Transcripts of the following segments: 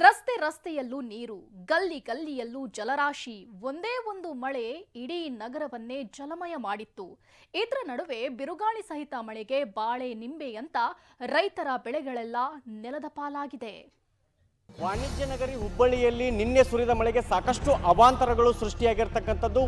ರಸ್ತೆ ರಸ್ತೆಯಲ್ಲೂ ನೀರು, ಗಲ್ಲಿ ಗಲ್ಲಿಯಲ್ಲೂ ಜಲರಾಶಿ, ಒಂದೇ ಒಂದು ಮಳೆ ಇಡೀ ನಗರವನ್ನೇ ಜಲಮಯ ಮಾಡಿತ್ತು. ಇದರ ನಡುವೆ ಬಿರುಗಾಳಿ ಸಹಿತ ಮಳೆಗೆ ಬಾಳೆ ನಿಂಬೆಯಂತ ರೈತರ ಬೆಳೆಗಳೆಲ್ಲ ನೆಲದ ಪಾಲಾಗಿದೆ. ವಾಣಿಜ್ಯ ನಗರಿ ಹುಬ್ಬಳ್ಳಿಯಲ್ಲಿ ನಿನ್ನೆ ಸುರಿದ ಮಳೆಗೆ ಸಾಕಷ್ಟು ಅವಾಂತರಗಳು ಸೃಷ್ಟಿಯಾಗಿರ್ತಕ್ಕಂಥದ್ದು.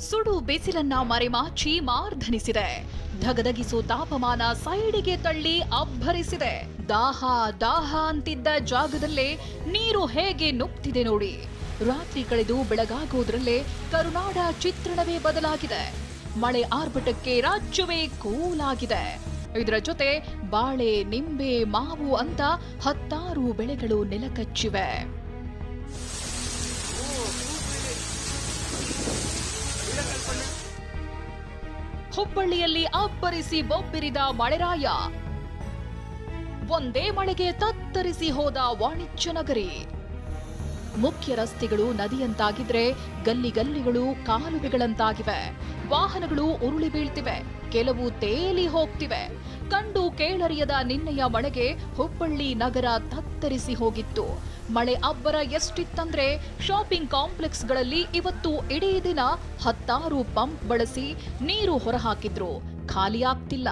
ಸುಡು ಬಿಸಿಲನ್ನ ಮರೆಮಾಚಿ ಮಾರ್ಧನಿಸಿದೆ. ಧಗಧಗಿಸೋ ತಾಪಮಾನ ಸೈಡಿಗೆ ತಳ್ಳಿ ಅಬ್ಬರಿಸಿದೆ. ದಾಹ ದಾಹ ಅಂತಿದ್ದ ಜಾಗದಲ್ಲೇ ನೀರು ಹೇಗೆ ನುಗ್ತಿದೆ ನೋಡಿ. ರಾತ್ರಿ ಕಳೆದು ಬೆಳಗಾಗೋದ್ರಲ್ಲೇ ಕರುನಾಡ ಚಿತ್ರಣವೇ ಬದಲಾಗಿದೆ. ಮಳೆ ಆರ್ಭಟಕ್ಕೆ ರಾಜ್ಯವೇ ಕೂಲಾಗಿದೆ. ಇದರ ಜೊತೆ ಬಾಳೆ, ನಿಂಬೆ, ಮಾವು ಅಂತ ಹತ್ತಾರು ಬೆಳೆಗಳು ನೆಲಕಚ್ಚಿವೆ. ಹುಬ್ಬಳ್ಳಿಯಲ್ಲಿ ಅಬ್ಬರಿಸಿ ಬೊಬ್ಬಿರಿದ ಮಳೆರಾಯ. ಒಂದೇ ಮಳೆಗೆ ತತ್ತರಿಸಿ ಹೋದ ವಾಣಿಜ್ಯ ನಗರಿ. ಮುಖ್ಯ ರಸ್ತೆಗಳು ನದಿಯಂತಾಗಿದ್ರೆ ಗಲ್ಲಿ ಗಲ್ಲಿಗಳು ಕಾಲುವೆಗಳಂತಾಗಿವೆ. ವಾಹನಗಳು ಉರುಳಿ ಬೀಳ್ತಿವೆ. ಕೆಲವು ತೇಲಿ ಹೋಗ್ತಿವೆ. ಕಂಡು ಕೇಳರಿಯದ ನಿನ್ನೆಯ ಮಳೆಗೆ ಹುಬ್ಬಳ್ಳಿ ನಗರ ತತ್ತರಿಸಿ ಹೋಗಿತ್ತು. ಮಳೆ ಅಬ್ಬರ ಎಷ್ಟಿತ್ತಂದ್ರೆ ಶಾಪಿಂಗ್ ಕಾಂಪ್ಲೆಕ್ಸ್ಗಳಲ್ಲಿ ಇವತ್ತು ಇಡೀ ದಿನ ಹತ್ತಾರು ಪಂಪ್ ಬಳಸಿ ನೀರು ಹೊರಹಾಕಿದ್ರು. ಖಾಲಿಯಾಗ್ತಿಲ್ಲ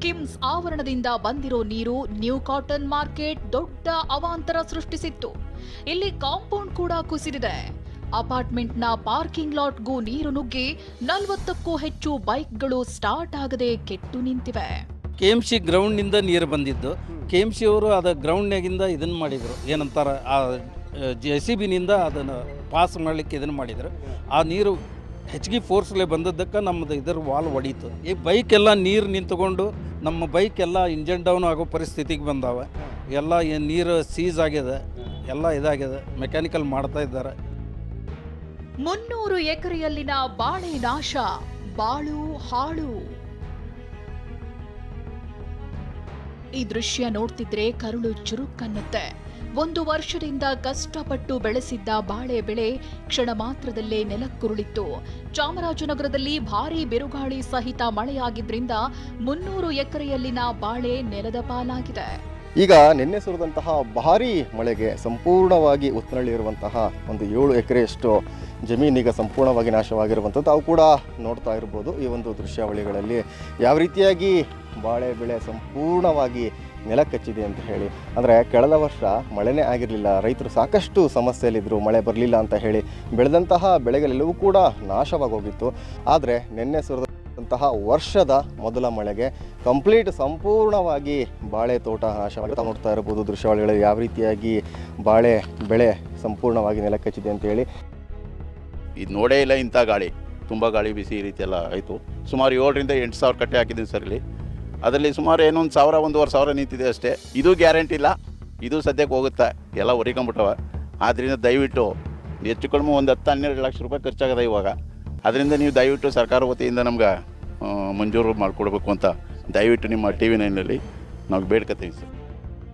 ಕಿಮ್ಸ್ ಆವರಣದಿಂದ ಬಂದಿರೋ ನೀರು ನ್ಯೂ ಕಾಟನ್ ಮಾರ್ಕೆಟ್ ದೊಡ್ಡ ಅವಾಂತರ ಸೃಷ್ಟಿಸಿತ್ತು. ಇಲ್ಲಿ ಕಾಂಪೌಂಡ್ ಕೂಡ ಕುಸಿದಿದೆ. ಅಪಾರ್ಟ್ಮೆಂಟ್ನ ಪಾರ್ಕಿಂಗ್ ಲಾಟ್ಗೂ ನೀರು ನುಗ್ಗಿ ನಲವತ್ತಕ್ಕೂ ಹೆಚ್ಚು ಬೈಕ್ಗಳು ಸ್ಟಾರ್ಟ್ ಆಗದೆ ಕೆಟ್ಟು ನಿಂತಿವೆ. ಕೆ ಎಂ ಸಿ ಗ್ರೌಂಡ್ನಿಂದ ನೀರು ಬಂದಿದ್ದು. ಕೆ ಎಂ ಸಿ ಅವರು ಅದು ಗ್ರೌಂಡ್ನಾಗಿಂದ ಇದನ್ನು ಮಾಡಿದರು. ಏನಂತಾರೆ, ಆ, ಜೆ ಸಿ ಬಿನಿಂದ ಅದನ್ನು ಪಾಸ್ ಮಾಡಲಿಕ್ಕೆ ಇದನ್ನು ಮಾಡಿದರು. ಆ ನೀರು ಹೆಚ್ಚಿಗೆ ಫೋರ್ಸ್ಲೆ ಬಂದದ್ದಕ್ಕೆ ನಮ್ಮದು ಇದರ ವಾಲ್ ಒಡೀತು. ಈ ಬೈಕ್ ಎಲ್ಲ ನೀರು ನಿಂತುಕೊಂಡು ನಮ್ಮ ಬೈಕ್ ಎಲ್ಲ ಇಂಜನ್ ಡೌನ್ ಆಗೋ ಪರಿಸ್ಥಿತಿಗೆ ಬಂದಾವೆ. ಎಲ್ಲ ನೀರು ಸೀಸ್ ಆಗಿದೆ, ಎಲ್ಲ ಇದಾಗಿದೆ, ಮೆಕ್ಯಾನಿಕಲ್ ಮಾಡ್ತಾ ಇದ್ದಾರೆ. ಮುನ್ನೂರು ಎಕರೆಯಲ್ಲಿನ ಬಾಳೆ ನಾಶ. ಬಾಳು, ಹಾಳು. ಈ ದೃಶ್ಯ ನೋಡ್ತಿದ್ರೆ ಕರುಳು ಚುರುಕನ್ನುತ್ತೆ. ಒಂದು ವರ್ಷದಿಂದ ಕಷ್ಟಪಟ್ಟು ಬೆಳೆಸಿದ್ದ ಬಾಳೆ ಬೆಳೆ ಕ್ಷಣ ಮಾತ್ರದಲ್ಲೇ ನೆಲಕ್ಕುರುಳಿತ್ತು. ಚಾಮರಾಜನಗರದಲ್ಲಿ ಭಾರೀ ಬಿರುಗಾಳಿ ಸಹಿತ ಮಳೆಯಾಗಿದ್ರಿಂದ ಮುನ್ನೂರು ಎಕರೆಯಲ್ಲಿನ ಬಾಳೆ ನೆಲದ ಪಾಲಾಗಿದೆ. ಈಗ ನಿನ್ನೆ ಸುರಿದಂತಹ ಭಾರಿ ಮಳೆಗೆ ಸಂಪೂರ್ಣವಾಗಿ ಉತ್ನಳ್ಳಿರುವಂತಹ ಒಂದು ಏಳು ಎಕರೆಯಷ್ಟು ಜಮೀನೀಗ ಸಂಪೂರ್ಣವಾಗಿ ನಾಶವಾಗಿರುವಂಥದ್ದು. ಅವು ಕೂಡ ನೋಡ್ತಾ ಇರ್ಬೋದು ಈ ಒಂದು ದೃಶ್ಯಾವಳಿಗಳಲ್ಲಿ ಯಾವ ರೀತಿಯಾಗಿ ಬಾಳೆ ಬೆಳೆ ಸಂಪೂರ್ಣವಾಗಿ ನೆಲಕಚ್ಚಿದೆ ಅಂತ ಹೇಳಿ. ಅಂದರೆ ಕಳೆದ ವರ್ಷ ಮಳೆನೇ ಆಗಿರಲಿಲ್ಲ, ರೈತರು ಸಾಕಷ್ಟು ಸಮಸ್ಯೆಯಲ್ಲಿದ್ದರು ಮಳೆ ಬರಲಿಲ್ಲ ಅಂತ ಹೇಳಿ ಬೆಳೆದಂತಹ ಬೆಳೆಗಳೆಲ್ಲವೂ ಕೂಡ ನಾಶವಾಗೋಗಿತ್ತು ಆದರೆ ನಿನ್ನೆ ಸುರಿದಂತಹ ವರ್ಷದ ಮೊದಲ ಮಳೆಗೆ ಕಂಪ್ಲೀಟ್ ಸಂಪೂರ್ಣವಾಗಿ ಬಾಳೆ ತೋಟ ನಾಶವಾಗಿ ತಾವು ನೋಡ್ತಾ ಇರ್ಬೋದು ದೃಶ್ಯಾವಳಿಗಳಲ್ಲಿ ಯಾವ ರೀತಿಯಾಗಿ ಬಾಳೆ ಬೆಳೆ ಸಂಪೂರ್ಣವಾಗಿ ನೆಲಕಚ್ಚಿದೆ ಅಂತ ಹೇಳಿ. ಇದು ನೋಡೇ ಇಲ್ಲ ಇಂಥ ಗಾಳಿ. ತುಂಬ ಗಾಳಿ ಬಿಸಿ ಈ ರೀತಿ ಎಲ್ಲ ಆಯಿತು. ಸುಮಾರು ಏಳರಿಂದ ಎಂಟು ಸಾವಿರ ಕಟ್ಟೆ ಹಾಕಿದ್ದೀನಿ ಸರ್ ಇಲ್ಲಿ. ಅದರಲ್ಲಿ ಸುಮಾರು ಏನೋ ಒಂದು ಸಾವಿರ, ಒಂದೂವರೆ ಸಾವಿರ ನಿಂತಿದೆ ಅಷ್ಟೇ. ಇದು ಗ್ಯಾರಂಟಿ ಇಲ್ಲ. ಇದು ಸದ್ಯಕ್ಕೆ ಹೋಗುತ್ತೆ. ಎಲ್ಲ ಹೊರಿಕೊಂಬಿಟ್ಟವ ಆದ್ದರಿಂದ ದಯವಿಟ್ಟು ಹೆಚ್ಚು ಕಡಿಮೆ ಒಂದು ಹತ್ತು, ಹನ್ನೆರಡು ಲಕ್ಷ ರೂಪಾಯಿ ಖರ್ಚಾಗದೆ ಇವಾಗ. ಅದರಿಂದ ನೀವು ದಯವಿಟ್ಟು ಸರ್ಕಾರ ವತಿಯಿಂದ ನಮ್ಗೆ ಮಂಜೂರು ಮಾಡಿಕೊಡ್ಬೇಕು ಅಂತ ದಯವಿಟ್ಟು ನಿಮ್ಮ ಟಿ ವಿ ನೈನಲ್ಲಿ ನಾವು ಬೇಡ್ಕೊತೀವಿ ಸರ್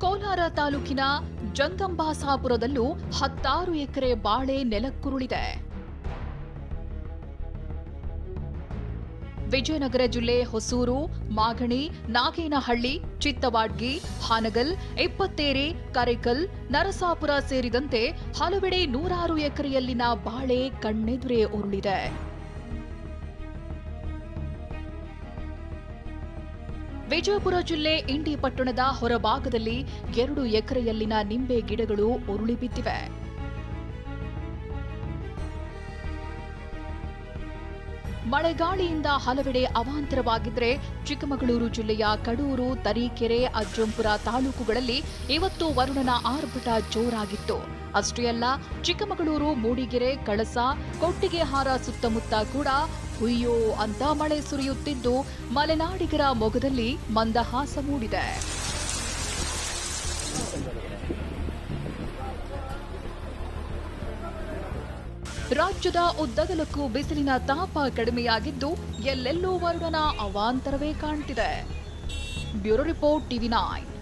ಕೋಲಾರ ತಾಲೂಕಿನ ಜಂಗಂಬಾಸಾಪುರದಲ್ಲೂ ಹತ್ತಾರು ಎಕರೆ ಬಾಳೆ ನೆಲಕ್ಕುರುಳಿದೆ. ವಿಜಯನಗರ ಜಿಲ್ಲೆ ಹೊಸೂರು, ಮಾಗಣಿ, ನಾಗೇನಹಳ್ಳಿ, ಚಿತ್ತವಾಡ್ಗಿ, ಹಾನಗಲ್, ಇಪ್ಪತ್ತೇರಿ, ಕರೇಕಲ್, ನರಸಾಪುರ ಸೇರಿದಂತೆ ಹಲವೆಡೆ ನೂರಾರು ಎಕರೆಯಲ್ಲಿನ ಬಾಳೆ ಕಣ್ಣೆದುರೇ ಉರುಳಿದೆ. ವಿಜಯಪುರ ಜಿಲ್ಲೆ ಇಂಡಿ ಪಟ್ಟಣದ ಹೊರಭಾಗದಲ್ಲಿ ಎರಡು ಎಕರೆಯಲ್ಲಿನ ನಿಂಬೆ ಗಿಡಗಳು ಉರುಳಿ ಬಿದ್ದಿವೆ. ಮಳೆಗಾಳಿಯಿಂದ ಹಲವೆಡೆ ಅವಾಂತರವಾಗಿದ್ದರೆ ಚಿಕ್ಕಮಗಳೂರು ಜಿಲ್ಲೆಯ ಕಡೂರು, ತರೀಕೆರೆ, ಅಜ್ಜಂಪುರ ತಾಲೂಕುಗಳಲ್ಲಿ ಇವತ್ತು ವರುಣನ ಆರ್ಭಟ ಜೋರಾಗಿತ್ತು. ಅಷ್ಟೇ ಅಲ್ಲ, ಚಿಕ್ಕಮಗಳೂರು, ಮೂಡಿಗೆರೆ, ಕಳಸ, ಕೊಟ್ಟಿಗೆಹಾರ ಸುತ್ತಮುತ್ತ ಕೂಡ ಹುಯ್ಯೋ ಅಂತ ಮಳೆ ಸುರಿಯುತ್ತಿದ್ದು, ಮಲೆನಾಡಿಗರ ಮೊಗದಲ್ಲಿ ಮಂದಹಾಸ ಮೂಡಿದೆ. ರಾಜ್ಯದ ಉದ್ದಗಲಕ್ಕೂ ಬಿಸಿಲಿನ ತಾಪ ಕಡಿಮೆಯಾಗಿದ್ದು ಎಲ್ಲೆಲ್ಲೂ ವರುಣನ ಅವಾಂತರವೇ ಕಾಣ್ತಿದೆ. Bureau report TV nine.